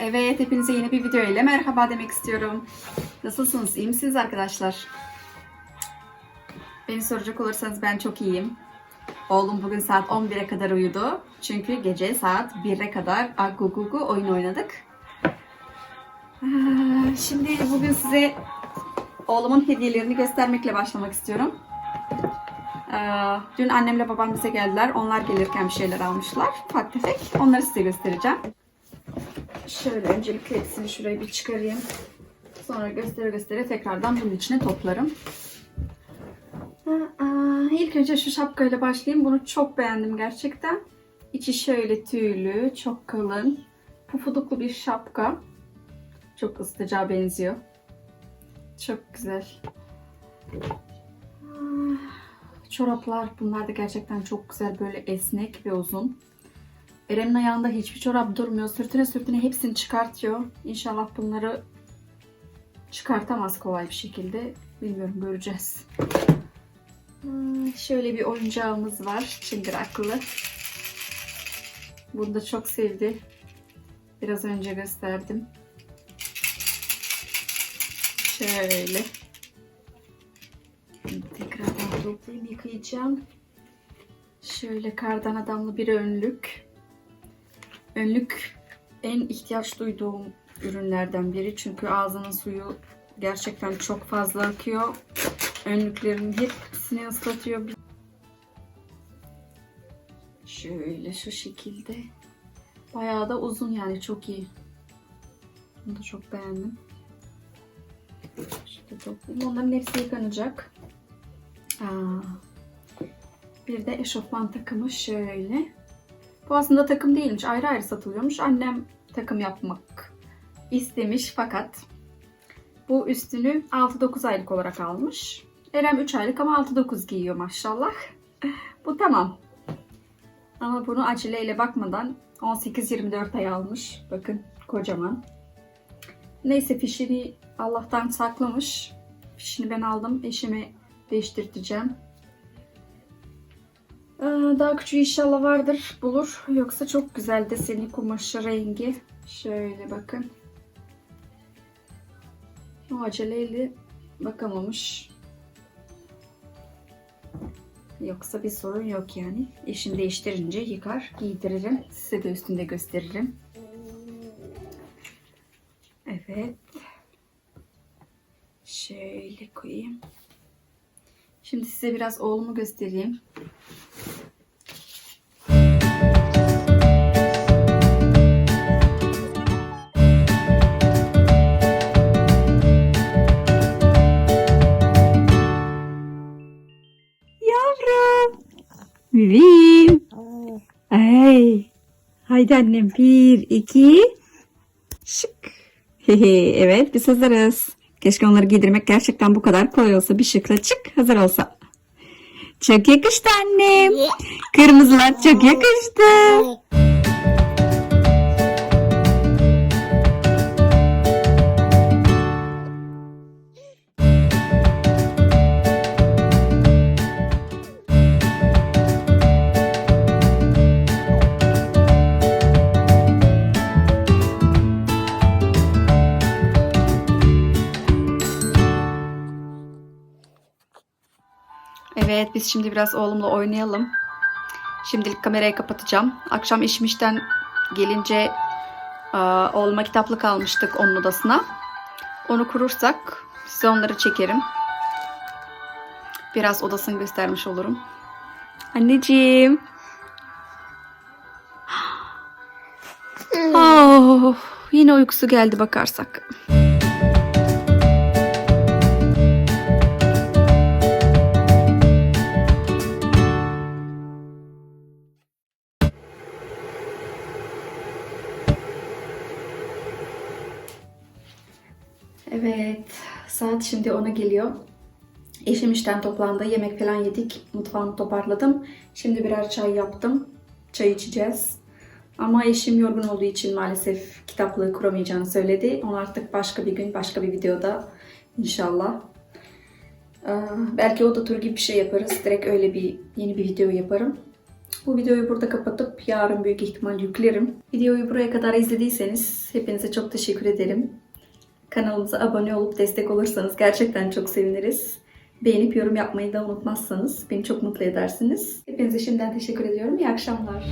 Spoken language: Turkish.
Evet, hepinize yeni bir video ile merhaba demek istiyorum. Nasılsınız? İyi misiniz arkadaşlar? Beni soracak olursanız ben çok iyiyim. Oğlum bugün saat 11'e kadar uyudu. Çünkü gece saat 1'e kadar Agugugu oyun oynadık. Ah, Şimdi bugün size oğlumun hediyelerini göstermekle başlamak istiyorum. Ee, Dün annemle babam bize geldiler. Onlar gelirken bir şeyler almışlar. Ufak tefek. Onları size göstereceğim. Şöyle öncelikle hepsini şuraya bir çıkarayım. Sonra göstere göstere tekrardan bunun içine toplarım. Aa, ilk önce şu şapkayla başlayayım. Bunu çok beğendim gerçekten. İçi şöyle tüylü, çok kalın, pufuduklu bir şapka. Çok ısıtıcıya benziyor. Çok güzel. Ah, Çoraplar bunlar da gerçekten çok güzel böyle esnek ve uzun. Eren'in ayağında hiçbir çorap durmuyor. Sırtına sırtına hepsini çıkartıyor. İnşallah bunları çıkartamaz kolay bir şekilde. Bilmiyorum göreceğiz. Şöyle bir oyuncağımız var. Çıngıraklı. Bunu da çok sevdi. Biraz önce gösterdim. Şöyle. Şimdi Tekrardan yıkayacağım. Şöyle kardan adamlı bir önlük. Önlük en ihtiyaç duyduğum ürünlerden biri. Çünkü ağzının suyu gerçekten çok fazla akıyor. Önlüklerin hepsini ıslatıyor. Şöyle şu şekilde. Bayağı da uzun yani çok iyi. Bunu da çok beğendim. Şöyle toplayayım. Onların hepsi yıkanacak. Aa, bir de eşofman takımı şöyle. Bu aslında takım değilmiş. Ayrı ayrı satılıyormuş. Annem takım yapmak istemiş fakat bu üstünü 6-9 aylık olarak almış. Erem 3 aylık ama 6-9 giyiyor maşallah. Bu tamam. Ama bunu aceleyle bakmadan 18-24 ay almış. Bakın kocaman. Neyse fişini Allah'tan saklamış. Fişini ben aldım. Eşime değiştirteceğim. Ee, Daha küçüğü inşallah vardır bulur. Yoksa çok güzel deseni kumaşı rengi. Şöyle bakın. O aceleyle bakamamış. Yoksa bir sorun yok yani. Eşim değiştirince yıkar, giydiririm. Size de üstünde gösteririm. Evet. Şöyle koyayım. Şimdi size biraz oğlumu göstereyim. Bebeğim. Ay. Haydi annem. Bir, iki. Şık. evet biz hazırız. Keşke onları giydirmek gerçekten bu kadar kolay olsa. Bir şıkla çık hazır olsa. Çok yakıştı annem. Kırmızılar çok yakıştı. Evet biz şimdi biraz oğlumla oynayalım. Şimdilik kamerayı kapatacağım. Akşam işim işten gelince oğluma kitaplık almıştık onun odasına. Onu kurursak size onları çekerim. Biraz odasını göstermiş olurum. Anneciğim. Oh, yine uykusu geldi bakarsak. Saat şimdi ona geliyor. Eşim işten toplandı. Yemek falan yedik. Mutfağını toparladım. Şimdi birer çay yaptım. Çay içeceğiz. Ama eşim yorgun olduğu için maalesef kitaplığı kuramayacağını söyledi. Onu artık başka bir gün, başka bir videoda inşallah. Ee, belki oda turu gibi bir şey yaparız. Direkt öyle bir yeni bir video yaparım. Bu videoyu burada kapatıp yarın büyük ihtimal yüklerim. Videoyu buraya kadar izlediyseniz hepinize çok teşekkür ederim. Kanalımıza abone olup destek olursanız gerçekten çok seviniriz. Beğenip yorum yapmayı da unutmazsanız beni çok mutlu edersiniz. Hepinize şimdiden teşekkür ediyorum. İyi akşamlar.